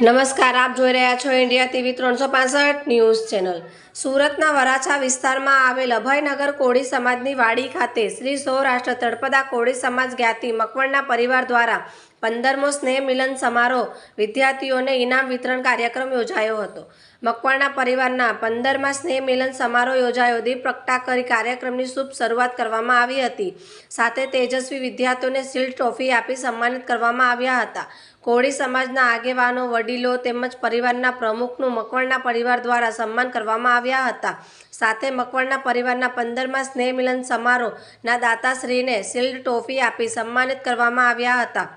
નમસ્કાર, આપ જોઈ રહ્યા છો ઇન્ડિયા ટીવી ત્રણસો પાસઠ ન્યૂઝ ચેનલ. સુરતના વરાછા વિસ્તારમાં આવેલ અભયનગર કોળી સમાજની વાડી ખાતે શ્રી સૌરાષ્ટ્ર તળપદા કોળી સમાજ જ્ઞાતિ મકવણના પરિવાર દ્વારા પંદરમો સ્નેહ મિલન સમારોહ વિદ્યાર્થીઓને ઇનામ વિતરણ કાર્યક્રમ યોજાયો હતો. મકવાણા પરિવારના પંદરમાં સ્નેહ મિલન સમારોહ યોજાયો. દીપ પ્રગટા કરી કાર્યક્રમની શુભ શરૂઆત કરવામાં આવી હતી. સાથે તેજસ્વી વિદ્યાર્થીઓને શિલ્ડ ટ્રોફી આપી સન્માનિત કરવામાં આવ્યા હતા. કોળી સમાજના આગેવાનો, વડીલો તેમજ પરિવારના પ્રમુખનું મકવાણના પરિવાર દ્વારા સન્માન કરવામાં આવ્યા હતા. સાથે મકવાણના પરિવારના પંદરમાં સ્નેહ મિલન સમારોહના દાતાશ્રીને શિલ્ડ ટ્રોફી આપી સન્માનિત કરવામાં આવ્યા હતા.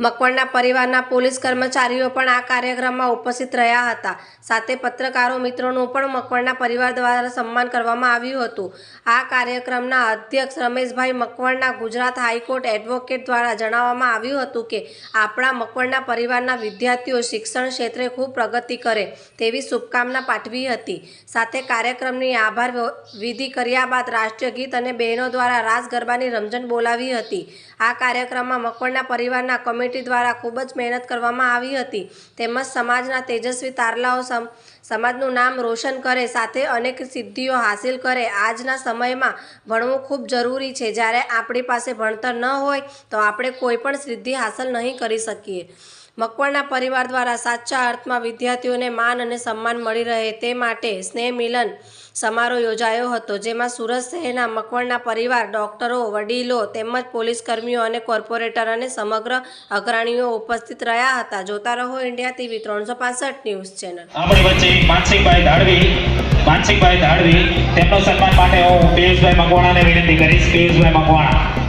મકવાણના પરિવારના પોલીસ કર્મચારીઓ પણ આ કાર્યક્રમમાં ઉપસ્થિત રહ્યા હતા. સાથે પત્રકારો મિત્રોનું પણ મકવણના પરિવાર દ્વારા સન્માન કરવામાં આવ્યું હતું. આ કાર્યક્રમના અધ્યક્ષ રમેશભાઈ મકવણના ગુજરાત હાઈકોર્ટ એડવોકેટ દ્વારા જણાવવામાં આવ્યું હતું કે, આપણા મકવણના પરિવારના વિદ્યાર્થીઓ શિક્ષણ ક્ષેત્રે ખૂબ પ્રગતિ કરે તેવી શુભકામના પાઠવી હતી. સાથે કાર્યક્રમની આભાર વિધિ કર્યા બાદ રાષ્ટ્રીય ગીત અને બહેનો દ્વારા રાસ ગરબાની રમઝટ બોલાવી હતી. આ કાર્યક્રમમાં મકવણના પરિવારના કમિટી દ્વારા ખૂબ જ મહેનત કરવામાં આવી હતી. તેમજ સમાજના તેજસ્વી તારલાઓ સમ, સમાજનું નામ રોશન કરે, સાથે અનેક સિદ્ધિઓ હાંસિલ કરે. આજના સમયમાં ભણવું ખૂબ જરૂરી છે. જ્યારે આપણી પાસે ભણતર ન હોય, તો આપણે કોઈ પણ સિદ્ધિ હાંસલ નહીં કરી શકીએ. મકવાણના પરિવાર દ્વારા સાચા અર્થમાં વિદ્યાર્થીઓને માન અને સન્માન મળી રહે તે માટે સ્નેહ મિલન સમારોહ યોજાયો હતો, જેમાં સુરત શહેરના મકવાણના પરિવાર, ડોક્ટરો, વડીલો તેમજ પોલીસ કર્મીઓ અને કોર્પોરેટર અને સમગ્ર અગ્રણીઓ ઉપસ્થિત રહ્યા હતા. જોતા રહો ઇન્ડિયા ટીવી ત્રણસો ન્યૂઝ ચેનલ. આપણી વચ્ચે માનસિંહભાઈ ધાડવી માનસિંહભાઈ ધાડવી, તેમનો સન્માન માટે હું પિયુષભાઈ મકવાણાને વિનંતી કરીશ. પિયુષભાઈ મકવાણા.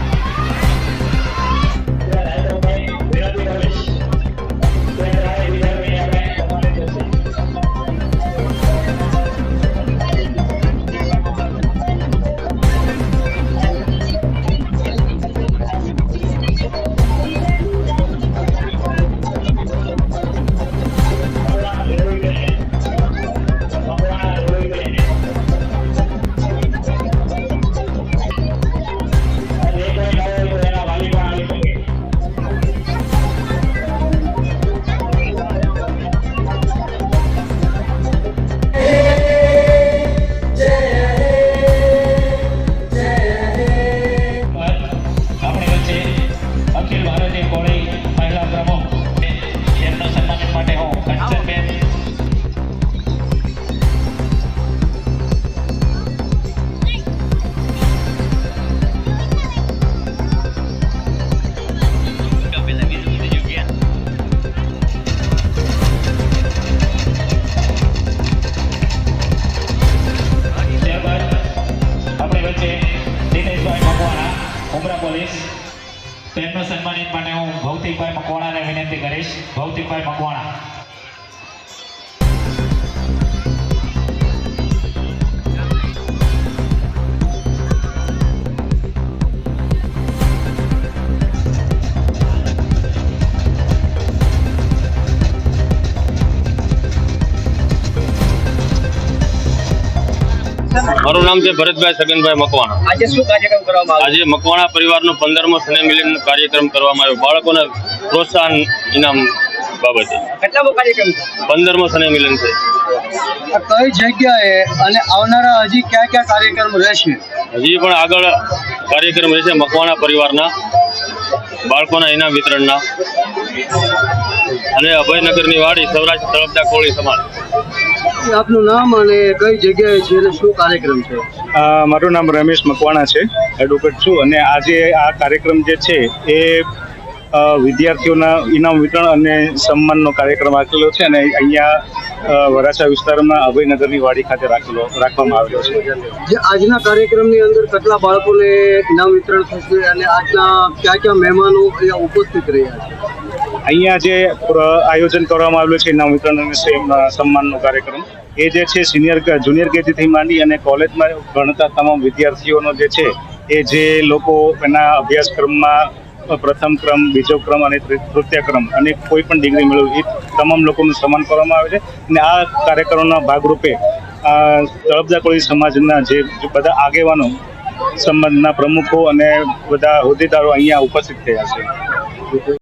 ઉમરા પોલીસ. તેમનું સન્માનિત માટે હું ભૌતિકભાઈ મકવાણાને વિનંતી કરીશ. ભૌતિકભાઈ મકવાણા. મારું નામ છે ભરતભાઈ સગનભાઈ મકવાણા. આજે શું કાર્યક્રમ કરવામાં આવ્યો? આજે મકવાણા પરિવારનો પંદરમો સ્નેહ કાર્યક્રમ કરવામાં આવ્યો. બાળકોને પ્રોત્સાહન ઇનામ બાબતે. કેટલામો કાર્યક્રમ છે? પંદરમો સ્નેહ મિલન છે. કઈ જગ્યાએ અને આવનારા હજી કયા કયા કાર્યક્રમ રહેશે? હજી પણ આગળ કાર્યક્રમ રહેશે મકવાણા પરિવારના બાળકોના ઇનામ વિતરણના. અને અભયનગરની વાડી સૌરાષ્ટ્ર તળપદા કોળી સમાજ. આપનું નામ અને કઈ જગ્યાએ છે અને શું કાર્યક્રમ છે? મારું નામ રમેશ મકવાણા છે એડવોકેટ છું અને આજે આ કાર્યક્રમ જે છે એ વિદ્યાર્થીઓના ઇનામ વિતરણ અને સન્માનનો કાર્યક્રમ રાખેલો છે અને અહીંયા વરાછા વિસ્તારમાં અભયનગરની વાડી ખાતે રાખેલો રાખવામાં આવેલો છે. જે આજના કાર્યક્રમની અંદર કેટલા બાળકોને ઇનામ વિતરણ થશે અને આજના કયા કયા મહેમાનો અહીંયા ઉપસ્થિત રહ્યા છે? અહીંયા જે આયોજન કરવામાં આવેલું છે ઇનામ વિતરણ અને સન્માનનો કાર્યક્રમ. એ જે છે, સિનિયર જુનિયર કેજીથી માંડી અને કોલેજમાં ભણતા તમામ વિદ્યાર્થીઓનો જે છે, એ જે લોકો એના અભ્યાસક્રમમાં પ્રથમ ક્રમ, બીજો ક્રમ અને તૃતીય ક્રમ અને કોઈ પણ ડિગ્રી મેળવવી એ તમામ લોકોનું સન્માન કરવામાં આવે છે. અને આ કાર્યક્રમના ભાગરૂપે તળપદા કોળી સમાજના જે બધા આગેવાનો, સંબંધના પ્રમુખો અને બધા હોદ્દેદારો અહીંયા ઉપસ્થિત થયા છે.